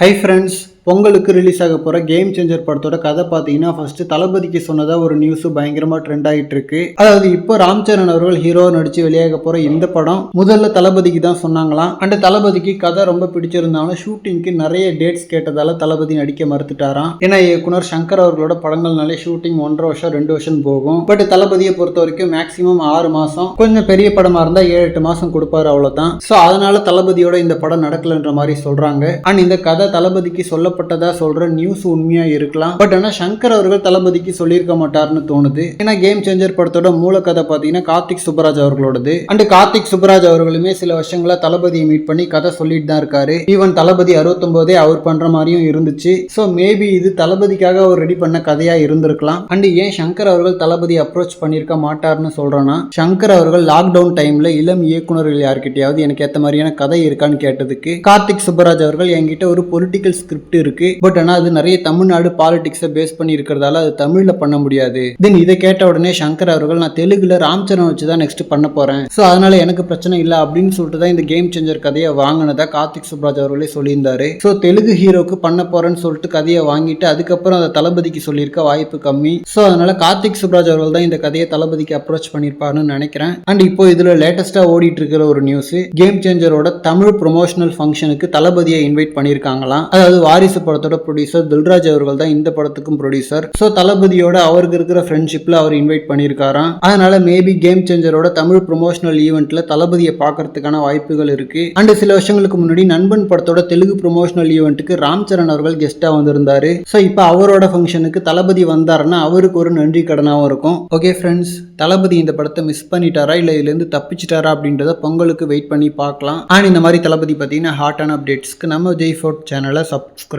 Hi friends பொங்கலுக்கு release ஆக போகிற கேம் சேஞ்சர் படத்தோட கதை பார்த்தீங்கன்னா ஃபர்ஸ்ட் தளபதிக்கு சொன்னதா ஒரு நியூஸ் பயங்கரமாக ட்ரெண்ட் ஆகிட்டு இருக்கு. அதாவது இப்போ ராம் சரண் அவர்கள் ஹீரோ நடித்து வெளியாக போகிற இந்த படம் முதல்ல தளபதிக்கு தான் சொன்னாங்களாம். அண்ட் தளபதிக்கு கதை ரொம்ப பிடிச்சிருந்தாலும் ஷூட்டிங்க்கு நிறைய டேட்ஸ் கேட்டதால தளபதி நடிக்க மறுத்துட்டாராம். ஏன்னா இயக்குனர் சங்கர் அவர்களோட படங்கள்னாலே ஷூட்டிங் ஒன்றரை வருஷம் ரெண்டு வருஷம் போகும். பட் தளபதியை பொறுத்த வரைக்கும் மேக்ஸிமம் ஆறு மாதம் கொஞ்சம் பெரிய படமாக இருந்தால் ஏழு எட்டு மாதம் கொடுப்பாரு அவ்வளோதான் ஸோ அதனால தளபதியோட இந்த படம் நடக்கலன்ற மாதிரி சொல்கிறாங்க அண்ட் இந்த கதை தளபதிக்கு சொல்லப்பட்டதா சொல்ற நியூஸ் உண்மையா இருக்கலாம். பட் ஆனால் சங்கர் அவர்கள் தளபதிக்கு சொல்லியிருக்க மாட்டார்னு தோணுது. ஏன்னா கேம் சேஞ்சர் படத்தோட மூல கதை பார்த்தீங்கன்னா கார்த்திக் சுப்பராஜ் அவர்களோடது. அண்ட் கார்த்திக் சுப்ராஜ் அவர்களுமே சில வருஷங்களா தளபதியை மீட் பண்ணி கதை சொல்லிட்டு தான் இருக்காரு. ஈவன் தளபதி அறுபத்தொன்பதே அவர் பண்ற மாதிரியும் இருந்துச்சு. ஸோ மேபி இது தளபதிக்காக அவர் ரெடி பண்ண கதையா இருந்திருக்கலாம். அண்ட் ஏன் சங்கர் அவர்கள் தளபதி அப்ரோச் பண்ணியிருக்க மாட்டார்னு சொல்றேன்னா சங்கர் அவர்கள் லாக்டவுன் டைம்ல இளம் இயக்குனர்கள் யார்கிட்டயாவது எனக்கு ஏற்ற மாதிரியான கதை இருக்கான்னு கேட்டதுக்கு கார்த்திக் சுப்பராஜ் அவர்கள் என்கிட்ட ஒரு பொலிட்டிக்கல் ஸ்கிரிப்ட் இருக்கு. பட் ஆனால் அது நிறைய தமிழ்நாடு பாலிடிக்ஸை பேஸ் பண்ணி இருக்கிறதால அது தமிழ்ல பண்ண முடியாது. தென் இதை கேட்ட உடனே சங்கர் அவர்கள் நான் தெலுங்குல ராம் சரண் வச்சு தான் நெக்ஸ்ட் பண்ண போறேன். ஸோ அதனால எனக்கு பிரச்சனை இல்லை அப்படின்னு சொல்லிட்டு தான் இந்த கேம் சேஞ்சர் கதையை வாங்கினதா கார்த்திக் சுப்ராஜ் அவர்களே சொல்லியிருந்தாரு. ஸோ தெலுங்கு ஹீரோக்கு பண்ண போறேன்னு சொல்லிட்டு கதையை வாங்கிட்டு அதுக்கப்புறம் அதை தளபதிக்கு சொல்லியிருக்க வாய்ப்பு கம்மி. ஸோ அதனால கார்த்திக் சுப்ராஜ் அவர்கள் தான் இந்த கதையை தளபதிக்கு அப்ரோச் பண்ணியிருப்பாருன்னு நினைக்கிறேன். அண்ட் இப்போ இதுல லேட்டஸ்டா ஓடிட்டு இருக்கிற ஒரு நியூஸ் கேம் சேஞ்சரோட தமிழ் ப்ரொமோஷனல் ஃபங்க்ஷனுக்கு தளபதியை இன்வைட் பண்ணியிருக்காங்களாம். அதாவது வாரிசு படத்தோட ப்ரொடியூசர் தில்ராஜ் அவர்கள் தான் இந்த படத்துக்கும் ப்ரொடியூசர் ஸோ தளபதியோட அவருக்கு இருக்கிற ஃப்ரெண்ட்ஷிப்ல அவர் இன்வைட் பண்ணியிருக்காராம். அதனால மேபி கேம் சேஞ்சரோட தமிழ் ப்ரொமோஷனல் ஈவெண்ட்ல தளபதியை பார்க்கறதுக்கான வாய்ப்புகள் இருக்கு. அண்ட் சில வருஷங்களுக்கு முன்னாடி நண்பன் படத்தோட தெலுங்கு ப்ரொமோஷனல் ஈவெண்ட்டுக்கு ராம் சரண் அவர்கள் கெஸ்ட்டாக வந்திருந்தாரு. ஸோ இப்போ அவரோட ஃபங்க்ஷனுக்கு தளபதி வந்தாருன்னா அவருக்கு ஒரு நன்றி கடனாகவும் இருக்கும். ஓகே ஃப்ரெண்ட்ஸ் தளபதி இந்த படத்தை மிஸ் பண்ணிட்டாரா? இல்லை இதுலேருந்து தப்பிச்சிட்டாரா? அப்படின்றத பொங்கலுக்கு வெயிட் பண்ணி பார்க்கலாம். அண்ட் இந்த மாதிரி தளபதி பார்த்தீங்கன்னா ஹாட்டான அப்டேட்ஸ்க்கு நம்ம ஜெய் ஃபோர்ட் சேனலை சப்ஸ்கிரைப்